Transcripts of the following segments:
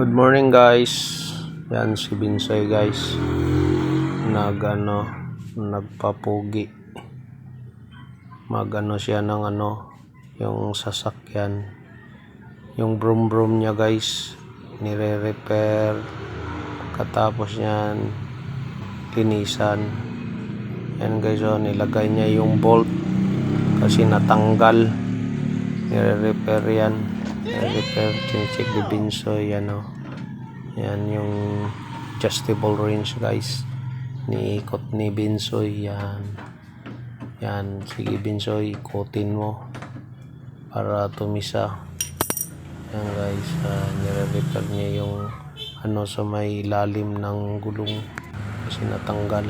Good morning guys. Yan si Binsoy guys. Nag ano, nagpapugi. Magano siya ng ano, yung sasakyan. Yung brum brum niya guys. Nire-repair. Katapos niyan, linisan. Yan guys oh, nilagay niya yung bolt kasi natanggal. Nire-repair yan. Nire-repair, chinecheck ni Binsoy, yan oh. Yan yung adjustable range guys. Niikot ni Binsoy, yan. Yan, sige Binsoy, ikotin mo para tumisa. Yan guys, uh, nire-repair niya yung ano sa may lalim ng gulong kasi natanggal.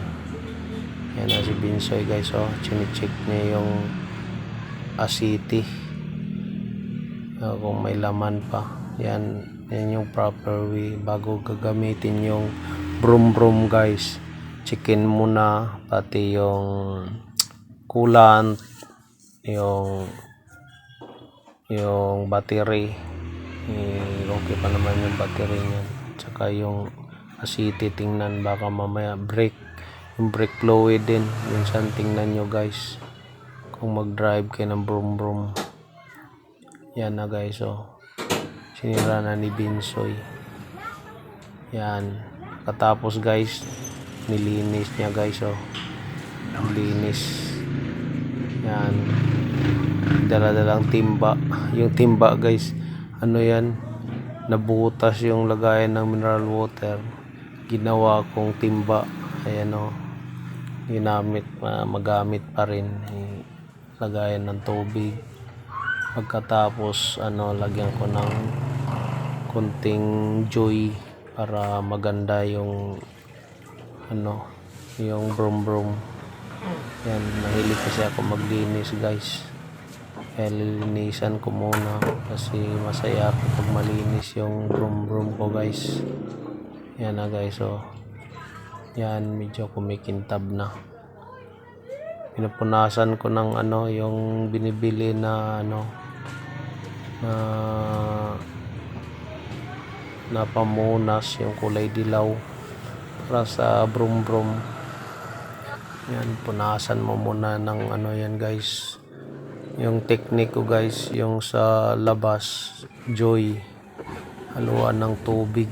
Yan na si Binsoy guys, oh. Chinecheck niya yung asiti. Ah, kung may laman pa. Yan, yan yung proper way bago gagamitin yung brum brum guys. Checkin muna pati yung coolant, yung yung battery. Eh, okay pa naman yung battery niyan. Tsaka yung asiti tingnan baka mamaya brake yung brake fluid din minsan tingnan nyo guys kung mag drive kayo ng brum brum yan na guys oh. Sinira na ni Binsoy. Yan. Katapos guys nilinis niya guys oh. Nilinis. Yan. Dala-dalang timba. Yung timba guys ano yan? Nabutas yung lagayan ng mineral water. Ginawa kong timba. Ayan o ginamit ah, magamit pa rin eh, lagayan ng tubig pagkatapos ano lagyan ko ng kunting joy para maganda yung ano yung brum brum yan mahilig kasi ako maglinis guys. Kaya ko muna kasi masaya ako pag malinis yung brum brum ko guys. Yan na guys oh. Yan medyo kumikintab na pinupunasan ko ng ano yung binibili na ano na na pamunas yung kulay dilaw para sa brum brum yan punasan mo muna ng ano yan guys. Yung technique ko guys yung sa labas joy. Haluan ng tubig.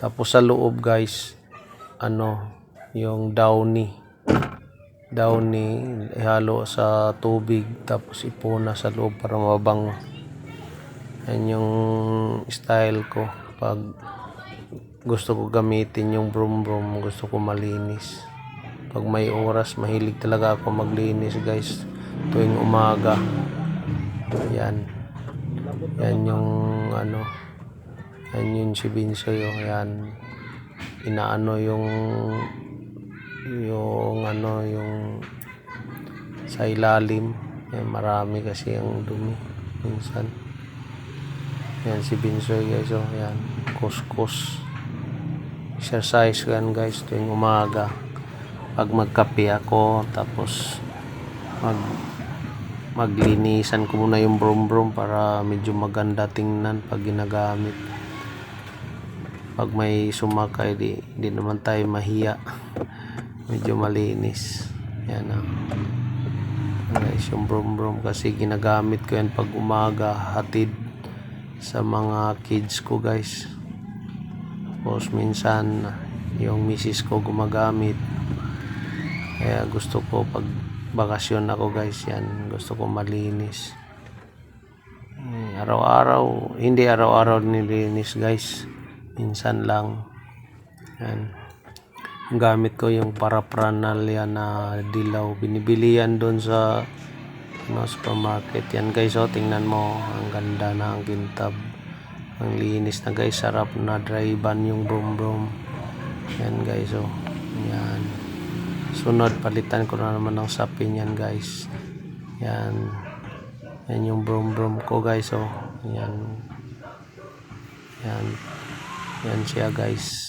Tapos sa loob guys ano yung downy downy ihalo sa tubig tapos ipuna sa loob para mabango yan yung style ko pag gusto ko gamitin yung brum brum gusto ko malinis. Pag may oras mahilig talaga ako maglinis guys tuwing umaga. Yan. Yan yung ano yan yung si Binsoy oh, yan. Inaano yung ano yung sa ilalim. Yan, marami kasi ang dumi minsan. Yan si Binsoy guys oh. Yan kuskus. Exercise yan guys tuwing umaga. Pag magkape ako tapos mag maglinisan ko muna yung brum brum para medyo maganda tingnan pag ginagamit. Pag may sumakay di, di naman tayo mahiya. Medyo malinis. Yan ah guys yung brum brum kasi ginagamit ko yan pag umaga hatid sa mga kids ko guys. Tapos minsan yung misis ko gumagamit. Kaya gusto ko pag bakasyon ako guys yan gusto ko malinis. Eh, araw-araw hindi araw-araw nilinis guys. Minsan lang. Yan gamit ko yung parapranal yan na dilaw. Binibili yan doon sa ano, supermarket. Yan guys oh tingnan mo. Ang ganda na ang kintab ang linis na guys sarap na. Dry ban yung brum brum yan guys oh. Yan. Sunod palitan ko na naman ng sapin yan guys. Yan. Yan yung brum brum ko guys oh. Yan. Yan. Yan siya guys